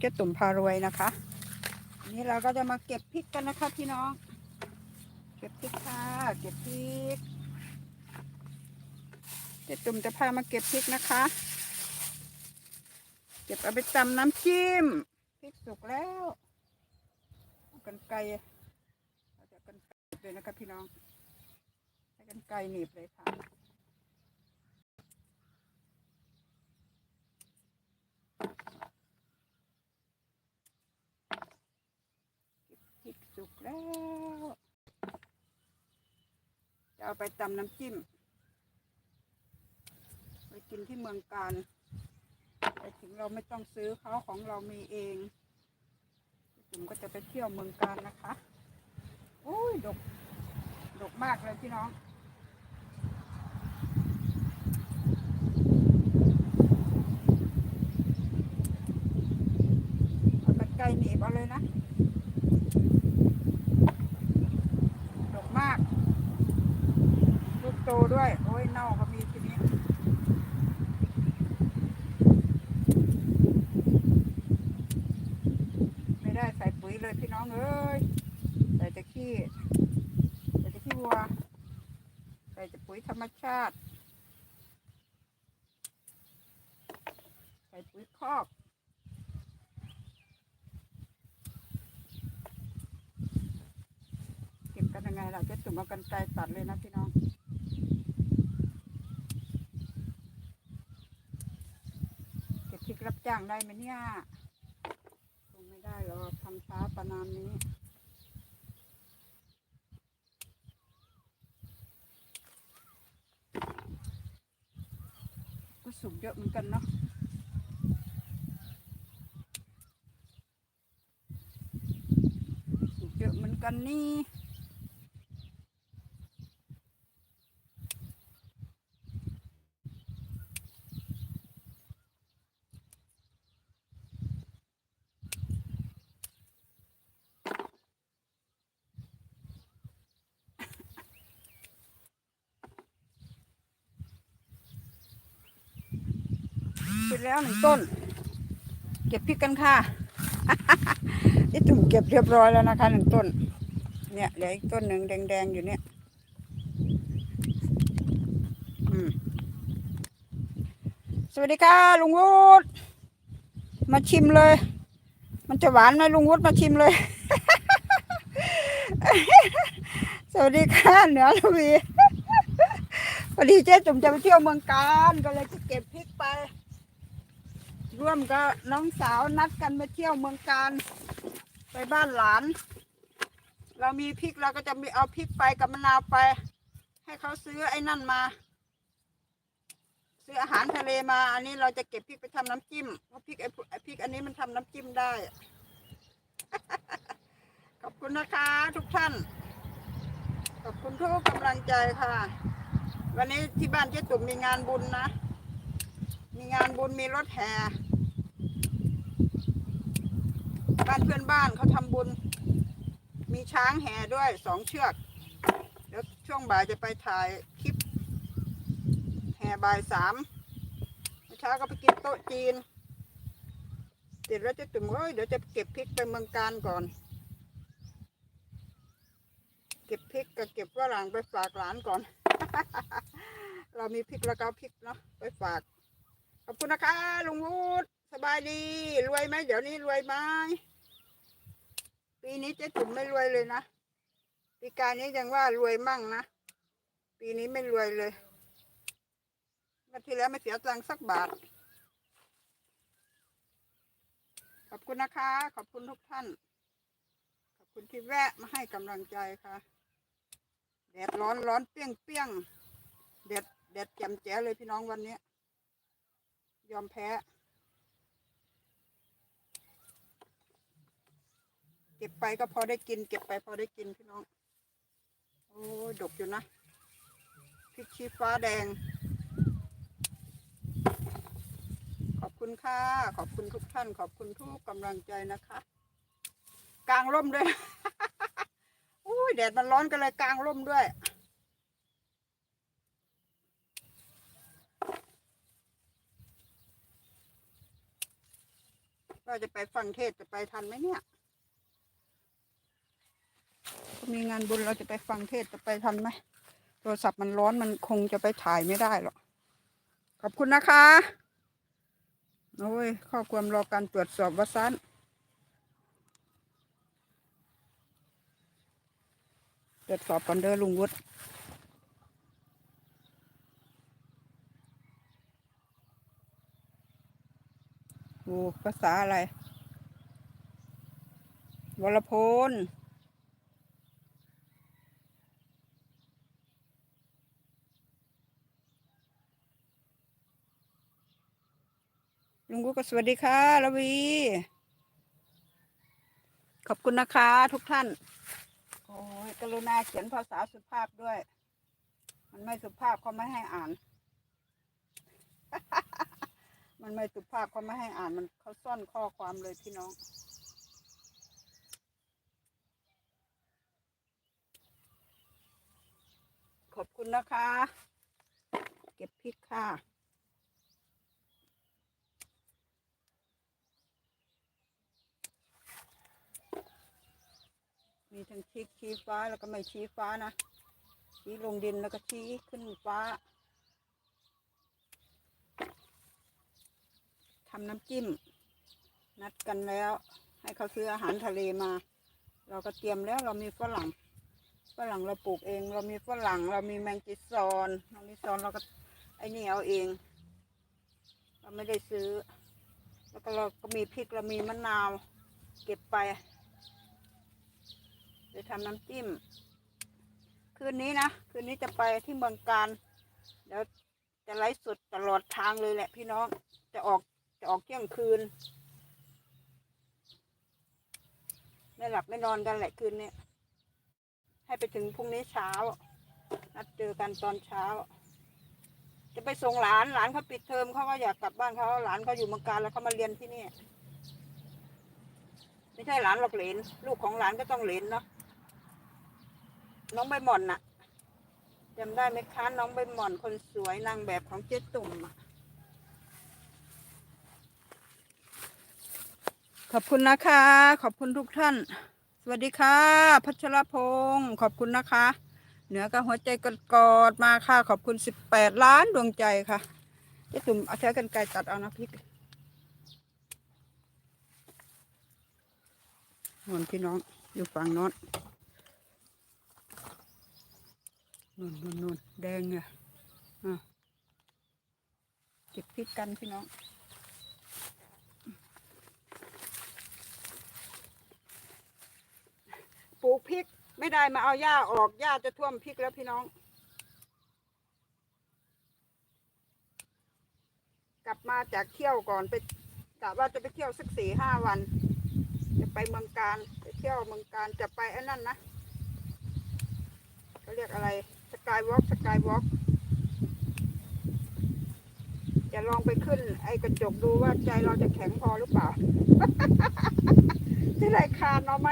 เจะตุ่มพารวยนะคะนนี้เราก็จะมาเก็บพริกกันนะคะพี่น้อง เก็บพริกค่ะ เก็บพริกเจตุ่มจะพามาเก็บพริกนะคะ เก็บเอาไปตำน้ำจิ้มพริกสุกแล้วกันไกลเราจะกันไกลเลยนะคะพี่น้องใช้กันไกลหนีบเลยค่ะ พริกสุก แล้วจะเอาไปตำน้ำจิ้ม ไปกินที่เมืองการแต่ถึงเราไม่ต้องซื้อเขาของเรามีเองจุ๋มก็จะไปเที่ยวเมืองการนะคะโอ้ยดกดกมากเลยพี่น้องเอากันไกลหนีบเอาเลยนะ ดกมาก ลูกโต ด้วยโอ้ยเน่าก็มีทีนี้ไม่ได้ใส่ปุ๋ยเลยพี่น้องเอ้ยใส่แต่ขี้ใส่แต่ขี้วัวใส่แต่ปุ๋ยธรรมชาติ ใส่ปุ๋ยคอกเก็บกันยังไงเราจะตุ่มเอากันไกลตัดเลยนะพี่น้อง เก็บพ รับจ้างได้ไหมเนี่ยคงไม่ได้หรอกทำช้าประนามนี้ก็สุกเยอะเหมือนกันเนาะสุกเยอะเหมือนกันนี่ แล้วหนึ่งต้น เก็บพริกกันค่ะนี่ถุงเก็บเรียบร้อยแล้วนะคะหนึ่งต้น เนี่ยเหลืออีกต้นหนึ่งแดงๆอยู่เนี่ยอืมสวัสดีค่ะลุงวุฒิมาชิมเลย มันจะหวานไหมลุงวุฒิมาชิมเลย สวัสดีค่ะเหนือลวีพอดีเจ๊จุ่มจะไปเที่ยวเมืองการก็เลยจะเก็บพ ร่วมกับน้องสาวนัดกันไปเที่ยวเมืองการ ไปบ้านหลาน เรามีพริกเราก็จะมีเอาพริกไปกับมะนาวไป ให้เขาซื้อไอ้นั่นมา ซื้ออาหารทะเลมา อันนี้เราจะเก็บพริกไปทำน้ำจิ้มเพราะพริกไอ้พริกอันนี้มันทำน้ำจิ้มได้ ขอบคุณนะคะ ทุกท่าน ขอบคุณทุกกำลังใจค่ะ วันนี้ที่บ้านเจ๊ตุ่มมีงานบุญนะ มีงานบุญมีรถแห่บ้านเพื่อนบ้านเขาทำบุญ มีช้างแห่ด้วยสองเชือก เดี๋ยวช่วงบ่ายจะไปถ่ายคลิป แห่บ่ายสามเช้าก็ไปกินโต๊ะจีนเสร็จแล้วจะตุ่มเอ้ยเดี๋ยวจะเก็บพริกไปเมืองการก่อน เก็บพริกกับเก็บฝรั่งไปฝากหลานก่อน เรามีพริกแล้วก็พริกเนาะไปฝาก ขอบคุณนะคะลุงวุฒิสบายดี รวยไหมเดี๋ยวนี้รวยไหมปีนี้เจ๊จุ๋มไม่รวยเลยนะปีการนี้ยังว่ารวยมั่งนะปีนี้ไม่รวยเลยเมื่อที่แล้วไม่เสียตังค์สักบาท ขอบคุณนะคะ ขอบคุณทุกท่าน ขอบคุณที่แวะมาให้กำลังใจค่ะแดดร้อนร้อนเปี้ยงเปี้ยงแดดแดดแจ่มแจ๋เลยพี่น้องวันนี้ ยอมแพ้ เก็บไปก็พอได้กิน เก็บไปพอได้กินพี่น้อง โอ้ยดกอยู่นะพริกชี้ฟ้าแดง ขอบคุณค่ะ ขอบคุณทุกท่าน ขอบคุณทุกกำลังใจนะคะ กลางร่มด้วย อุ้ยแดดมันร้อนกันเลยกลางร่มด้วย ว่าจะไปฟังเทศจะไปทันไหมเนี่ยก็มีงานบุญเราจะไปฟังเทศจะไปทันไหมโทรศัพท์มันร้อนมันคงจะไปถ่ายไม่ได้หรอกขอบคุณนะคะโอ้ยข้อความรอการตรวจสอบวัสันตรวจสอบก่อนเด้อลุงวุฒิ โอ้ภาษาอะไร วรพลลุงกุ๊กก็สวัสดีค่ะระวี ขอบคุณนะคะทุกท่าน โอ้ยกรุณาเขียนภาษาสุภาพด้วย มันไม่สุภาพเขาไม่ให้อ่าน มันไม่สุภาพเขาไม่ให้อ่านมันเขาซ่อนข้อความเลยพี่น้อง ขอบคุณนะคะ เก็บพริกค่ะมีทั้งชี้ชี้ฟ้าแล้วก็ไม่ชี้ฟ้านะชี้ลงดินแล้วก็ชี้ขึ้นฟ้า ทำน้ำจิ้ม นัดกันแล้ว ให้เขาซื้ออาหารทะเลมา เราก็เตรียมแล้วเรามีฝรั่งฝรั่งเราปลูกเอง เรามีฝรั่งเรามีแมงจีซอนแมงจีซอนเราก็ไอ้นี่เอาเอง เราไม่ได้ซื้อ แล้วก็เราก็มีพริกเรามีมะนาว เก็บไปจะทำน้ำจิ้ม คืนนี้นะ คืนนี้จะไปที่เมืองการ เดี๋ยวจะไลฟ์สดตลอดทางเลยแหละพี่น้อง จะออก จะออกเที่ยงคืน ไม่หลับไม่นอนกันแหละคืนนี้ให้ไปถึงพรุ่งนี้เช้า นัดเจอกันตอนเช้า จะไปส่งหลานหลานเขาปิดเทอมเขาก็อยากกลับบ้านเขาหลานเขาอยู่เมืองการแล้วเขามาเรียนที่นี่ไม่ใช่หลานหรอกเหลนลูกของหลานก็ต้องเหลนเนาะน้องใบหม่อนน่ะจำได้ไหมคะน้องใบหม่อนคนสวยนางแบบของเจ๊ตุ่มอะ อบคุณนะคะ ขอบคุณทุกท่าน สวัสดีค่ะ พัชรพงศ์ขอบคุณนะคะ เหนือกับหัวใจกดกอดมาค่ะ ขอบคุณสิบแปดล้านดวงใจค่ะเจ๊ตุ่มเอาใช้กันไกรตัดเอานะพริกนนพี่น้องอยู่ฝั่งน้นนู่นนู่นนู่นแดงอะอะเก็บพริกกันพี่น้อง ลูกพริก ไม่ได้มาเอาหญ้าออกหญ้าจะท่วมพริกแล้วพี่น้อง กลับมาจากเที่ยวก่อนไปกะว่าจะไปเที่ยวสักสี่ห้าวัน จะไปเมืองการไปเที่ยวเมืองการจะไปไอ้นั่นนะเขาเรียกอะไรสกายวอล์กสกายวอล์กจะลองไปขึ้น ไอ้กระจกดูว่าใจเราจะแข็งพอหรือเปล่าจะได้คานเอาไหม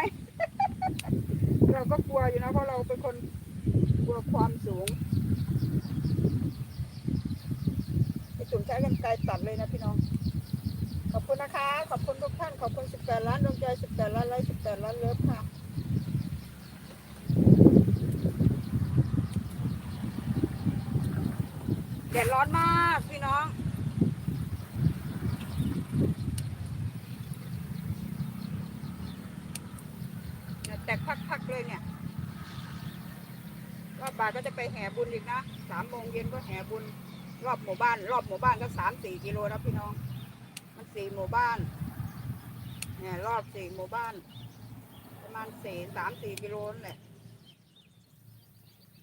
เราก็กลัวอยู่นะเพราะเราเป็นคนกลัวความสูงไปจุ่มใช้กันไกลตัดเลยนะพี่น้อง ขอบคุณนะคะ ขอบคุณทุกท่าน ขอบคุณ18ล้านดวงใจ18ล้านไลค์18ล้านเลิฟค่ะแดดร้อนมากพี่น้อง เนี่ย แตกพักๆเลยเนี่ยรอบบ่ายก็จะไปแห่บุญอีกนะสามโมงเย็นก็แห่บุญ รอบหมู่บ้าน รอบหมู่บ้านก็สามสี่กิโลนะพี่น้อง มันสี่หมู่บ้านเนี่ยรอบสี่หมู่บ้าน ประมาณสี่สามสี่กิโลนั่นแหละ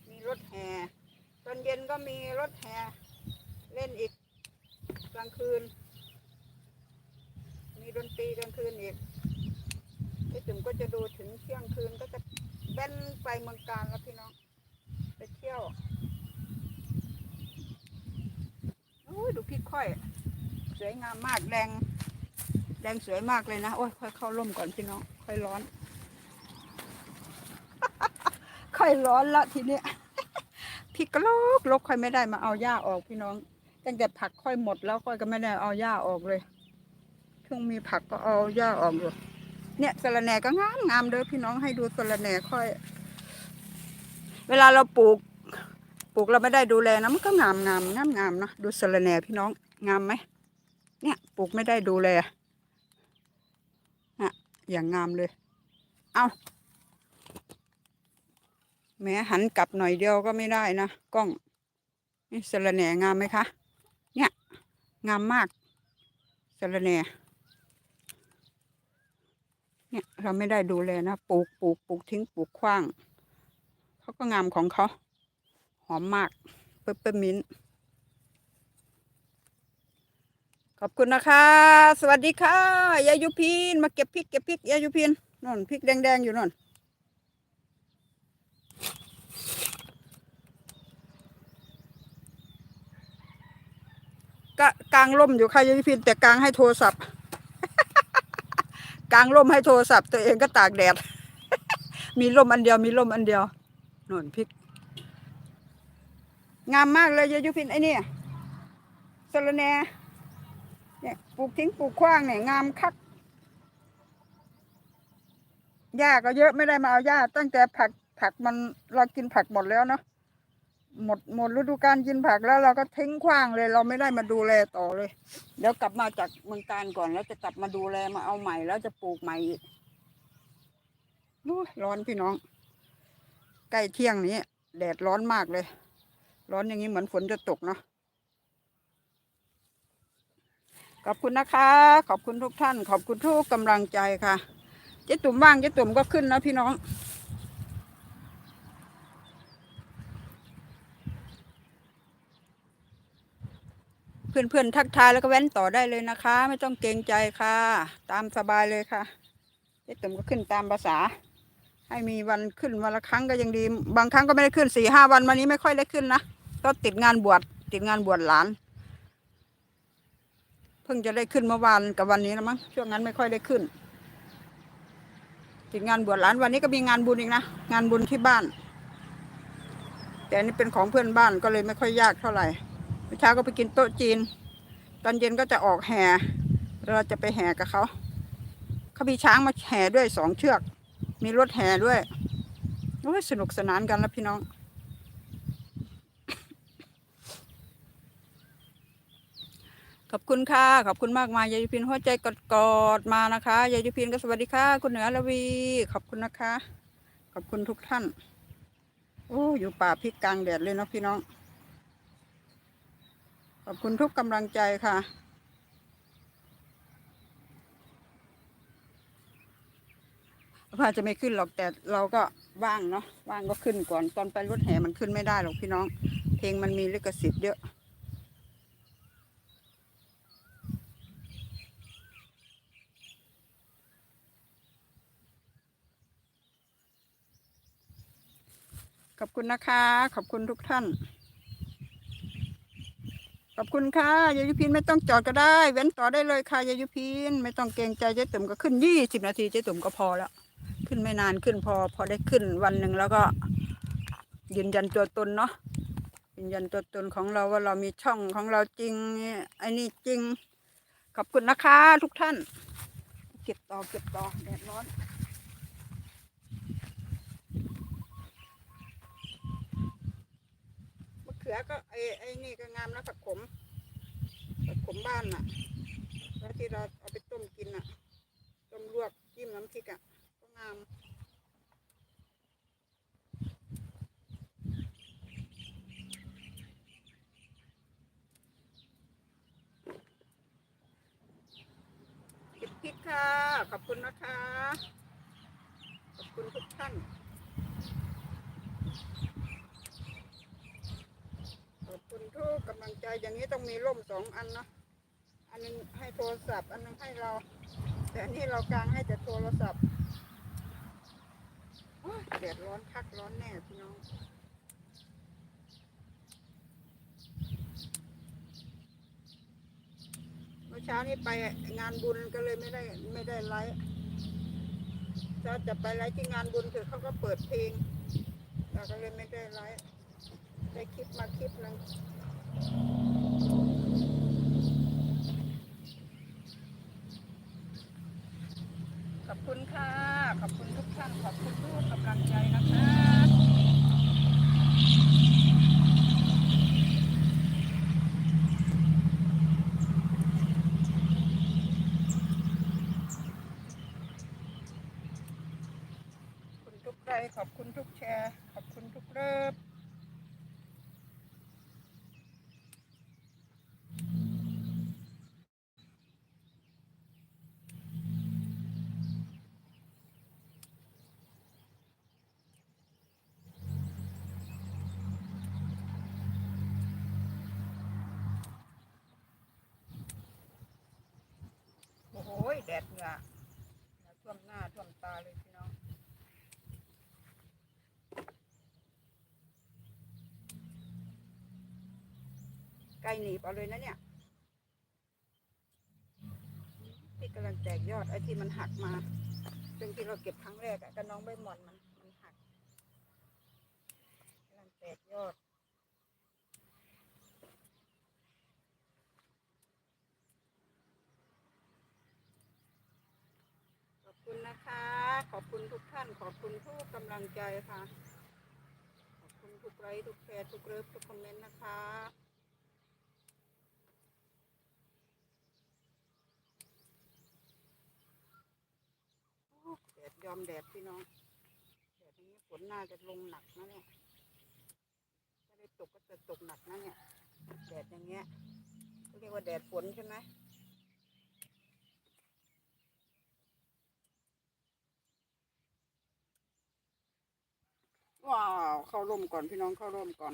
มีรถแห่ตอนเย็นก็มีรถแห่เล่นอีกกลางคืน มีดนตรีกลางคืนอีก พี่จุ๋มก็จะดูถึงเที่ยงคืนก็จะแบ้นไปเมืองการแล้วพี่น้อง ไปเที่ยวโอ้ยดูพี่ค่อย สวยงามมากแดงแดงสวยมากเลยนะ โอ้ยค่อยเข้าร่มก่อนพี่น้อง ค่อยร้อน ค่อยร้อนละทีเนี้ยพี่กลกลกค่อยไม่ได้มาเอาหญ้าออกพี่น้อง ตั้งแต่ผักค่อยหมดแล้วค่อยก็ไม่ได้เอาหญ้าออกเลยคพิ่งมีผักก็เอาหญ้าออกอยู่ เนี่ยสะระแหน่ก็งามงามเด้อพี่น้องให้ดูสะระแหน่ค่อย เวลาเราปลูก ปลูกเราไม่ได้ดูแลนะมันก็งามงามงามงามเนอะดูสะระแหน่พี่น้องงามไหมเนี่ยปลูกไม่ได้ดูแลอะอย่างงามเลย เอาแม้หันกลับหน่อยเดียวก็ไม่ได้นะกล้องนี่สะระแหน่งามไหมคะ เนี่ย งามมากสะระแหน่ เนี่ยเราไม่ได้ดูแลนะปลูกปลูกปลูกทิ้งปลูกขว้างเขาก็งามของเขาหอมมากเปปเปอร์มินขอบคุณนะคะ สวัสดีค่ะยายยุพินมาเก็บพริกเก็บพริกยายยุพินนนพริกแดงๆอยู่นนกลางร่มอยู่ค่ะยายยุพินแต่กลางให้โทรศัพท์ กลางร่มให้โทรศัพท์ตัวเองก็ตากแดด มีร่มอันเดียวมีร่มอันเดียวหนนพริก งามมากเลยยายุพินไอ้นี่สะระแนเนี่ยปลูกทิ้งปลูกขว้างเนี่ยงามคักหญ้าก็เยอะไม่ได้มาเอาหญ้าตั้งแต่ผักผักมันเรากินผักหมดแล้วเนาะ หมดหมดฤดูกาลกินผักแล้วเราก็ทิ้งขว้างเลย เราไม่ได้มาดูแลต่อเลย เดี๋ยวกลับมาจากเมืองการก่อนแล้วจะกลับมาดูแลมาเอาใหม่แล้วจะปลูกใหม่อีกโอ้ยร้อนพี่น้อง ใกล้เที่ยงนี้ แดดร้อนมากเลย ร้อนอย่างนี้เหมือนฝนจะตกเนาะขอบคุณนะคะ ขอบคุณทุกท่าน ขอบคุณทุกกำลังใจค่ะเจ๊ตุ่มบ้างเจ๊ตุ่มก็ขึ้นนะพี่น้อง เพื่อนๆทักทายแล้วก็แว้นต่อได้เลยนะคะ ไม่ต้องเกรงใจค่ะ ตามสบายเลยค่ะเจ๊ตุ่มก็ขึ้นตามภาษา ให้มีวันขึ้นวันละครั้งก็ยังดี บางครั้งก็ไม่ได้ขึ้นสี่ห้าวันวันนี้ไม่ค่อยได้ขึ้นนะก็ติดงานบวชติดงานบวชหลาน เพิ่งจะได้ขึ้นเมื่อวานกับวันนี้แล้วมั้งช่วงนั้นไม่ค่อยได้ขึ้น ติดงานบวชหลานวันนี้ก็มีงานบุญอีกนะงานบุญที่บ้าน แต่อันนี่เป็นของเพื่อนบ้านก็เลยไม่ค่อยยากเท่าไหร่ เช้าก็ไปกินโต๊ะจีน ตอนเย็นก็จะออกแห่ เราจะไปแห่กับเขา เขามีช้างมาแห่ด้วยสองเชือก มีรถแห่ด้วยโอ้ยสนุกสนานกันแล้วพี่น้อง ขอบคุณค่ะ ขอบคุณมากมายยายยุพินหัวใจกอดกอดๆมานะคะยายยุพินก็สวัสดีค่ะ คุณเหนือละวี ขอบคุณนะคะ ขอบคุณทุกท่าน โอ้ อยู่ป่าพริกกลางแดดเลยเนาะพี่น้อง ขอบคุณทุกกำลังใจค่ะว่าจะไม่ขึ้นหรอกแต่เราก็ว่างเนาะว่างก็ขึ้นก่อนตอนไปรถแห่มันขึ้นไม่ได้หรอกพี่น้อง เพลงมันมีลิขสิทธิ์เยอะขอบคุณนะคะ ขอบคุณทุกท่าน อบคุณค่ะยายุพินไม่ต้องจอดก็ได้ เว้นต่อได้เลยค่ะยายุพินไม่ต้องเกรงใจเจ๊ตุ่มก็ขึ้นยี่สิบนาทีเจ๊ตุ่มก็พอแล้ว ขึ้นไม่นานขึ้นพอ พอได้ขึ้นวันหนึ่งแล้วก็ยืนยันตัวตนเนาะยืนยันตัวตนของเราว่าเรามีช่องของเราจริงไอ้นี่จริง ขอบคุณนะคะทุกท่าน เก็บต่อเก็บต่อแดดร้อน มะเขือก็ไอ้ไอ้นี่ก็งามนะผักขมผักขมบ้านน่ะ แล้วที่เราเอาไปต้มกินน่ะ ต้มลวกจิ้มน้ำพริกอะก็งามก็บพริกค่ะ ขอบคุณนะคะ ขอบคุณทุกท่าน ขอบ คุณทุกกำลังใจอย่างนี้ต้องมีร่มสองอันเนาะอันนึงให้โทรศัพท์ อันนึงให้เรา แต่อันนี้เรากางให้แต่โทรศัพท์แดดร้อนคักร้อนแน่พี่น้องเมื่อเช้านี้ไปงานบุญก็เลยไม่ได้ไม่ได้ไลฟ์ถ้าจะไปไลฟ์ที่งานบุญคือเขาก็เปิดเพลงเราก็เลยไม่ได้ไลฟ์ ได้คลิปมาคลิปหนึ่งขอบคุณค่ะ ขอบคุณทุกท่าน ขอบคุณทุกกำลังใจนะคะ ดดเหงื่อเหงื่อท่วมหน้าท่วมตาเลยพี่น้องใกล้หนีบเอาเลยนะเนี่ยที่กำลังแตกยอดไอ้ที่มันหักมาซึ่งที่เราเก็บครั้งแรกอะก็น้องใบหมอนมันมันหักกำลังแตกยอด ขอบคุณนะคะ ขอบคุณทุกท่าน ขอบคุณทุกกำลังใจค่ะ ขอบคุณทุกไลค์ทุกแชร์ทุกเลิฟทุกคอมเมนต์นะคะแดดยอมแดดพี่น้องแดดนี้ฝนน่าจะลงหนักนะเนี่ยถ้าได้ตกก็จะตกหนักนะเนี่ยแดดอย่างเงี้ยเรียกว่าแดดฝนใช่ไหม ว้าวเข้าร่มก่อนพี่น้องเข้าร่มก่อน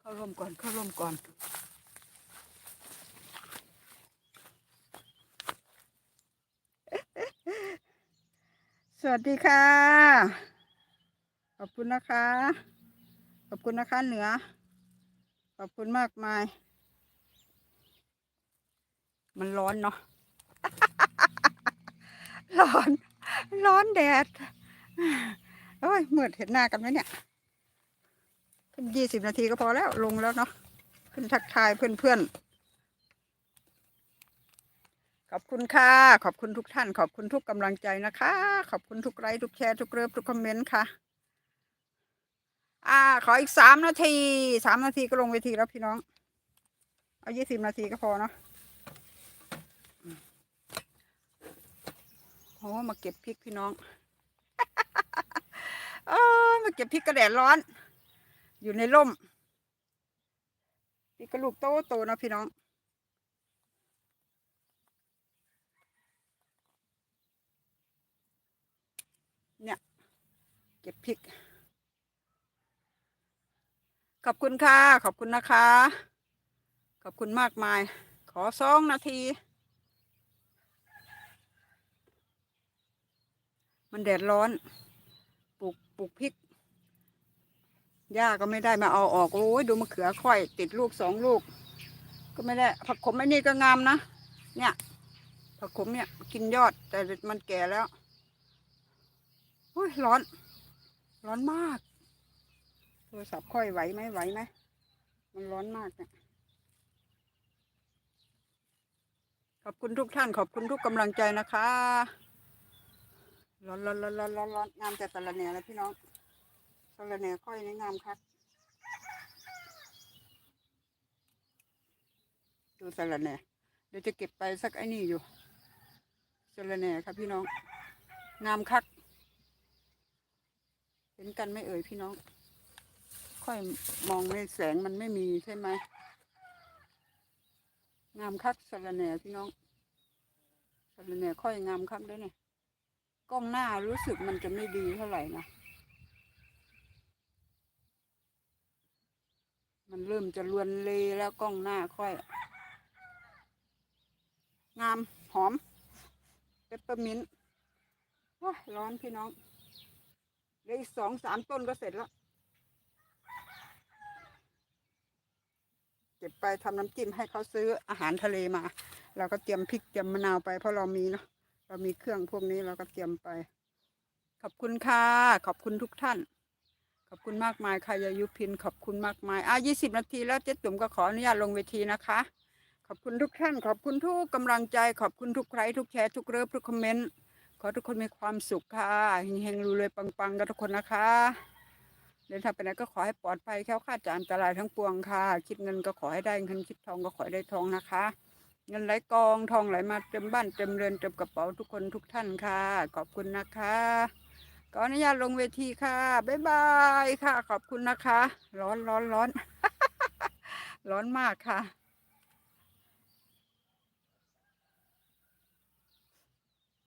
เข้าร่มก่อนเข้าร่มก่อนสวัสดีค่ะ ขอบคุณนะคะ ขอบคุณนะคะเหนือ ขอบคุณมากมาย มันร้อนเนาะ ร้อน ร้อนแดด โอ้ยมืดเห็นหน้ากันไหมเนี่ยขึ้นยี่สิบนาทีก็พอแล้วลงแล้วเนาะขึ้นทักทายเพื่อนๆ ขอบคุณค่ะ ขอบคุณทุกท่าน ขอบคุณทุกกำลังใจนะคะ ขอบคุณทุกไลค์ทุกแชร์ทุกเลิฟทุกคอมเมนต์ค่ะ อ่า ขออีกสามนาทีสามนาทีก็ลงเวทีแล้วพี่น้อง เอายี่สิบนาทีก็พอเนาะโอ้มาเก็บพริกพี่น้อง เออมาเก็บพริกกระแดดร้อน อยู่ในร่มพริกกระลูกโตโตนะพี่น้องเนี่ยเก็บพริก ขอบคุณค่ะ ขอบคุณนะคะ ขอบคุณมากมาย ขอสองนาที มันแดดร้อน ปลูกพริกหญ้าก็ไม่ได้มาเอาออกโอ้ยดูมะเขือค่อย ติดลูกสองลูก ก็ไม่ได้ผักขมไอ้นี่ก็งามนะเนี่ยผักขมเนี่ยกินยอดแต่มันแก่แล้วโอ้ยร้อน ร้อนมากโทรศัพท์ค่อยไหวไหมไหวไหมมันร้อนมากเนี่ยขอบคุณทุกท่านขอบคุณทุกกำลังใจนะคะ ร้อนร้อนร้อนร้อนร้อนร้อนงามแต่ตะละแหน่เลยพี่น้องตะละแหน่ค่อยนี่งามครับดูตะละแหน่เดี๋ยวจะเก็บไปสักไอ้นี่อยู่ตะละแหน่ครับพี่น้อง งามคักเห็นกันไม่เอ่ยพี่น้อง ค่อยมองไม่แสงมันไม่มีใช่ไหมงามคักสะระแหน่พี่น้องสะระแหน่ค่อยงามคักด้วยเนี่ย กล้องหน้ารู้สึกมันจะไม่ดีเท่าไหร่นะ มันเริ่มจะลวนเลแล้วกล้องหน้าค่อย งามหอมเปปเปอร์มินต์ว้าร้อนพี่น้องเหลืออีกสองสามต้นก็เสร็จแล้ว เก็บไปทำน้ำจิ้มให้เขาซื้ออาหารทะเลมา เราก็เตรียมพริกเตรียมมะนาวไปเพราะเรามีเนาะ เรามีเครื่องพวกนี้เราก็เตรียมไป ขอบคุณค่ะ ขอบคุณทุกท่าน ขอบคุณมากมายค่ะยายุพิน ขอบคุณมากมาย อะยี่สิบนาทีแล้วเจ๊ตุ่มก็ขออนุญาตลงเวทีนะคะ ขอบคุณทุกท่าน ขอบคุณทุกกำลังใจ ขอบคุณทุกไลค์ทุกแชร์ทุกเลิฟทุกคอมเมนต์ ขอทุกคนมีความสุขค่ะเฮงๆรวยๆปังๆกันทุกคนนะคะเดินทางไปไหนก็ขอให้ปลอดภัยแคล้วคลาดจากอันตรายทั้งปวงค่ะ คิดเงินก็ขอให้ได้เงินคิดทองก็ขอให้ได้ทองนะคะ เงินไหลกองทองไหลมาเต็มบ้านเต็มเรือนเต็มกระเป๋าทุกคนทุกท่านค่ะ ขอบคุณนะคะขออนุญาตลงเวทีค่ะบ๊ายบายค่ะ ขอบคุณนะคะ ร้อนร้อนร้อน ร้อนมากค่ะ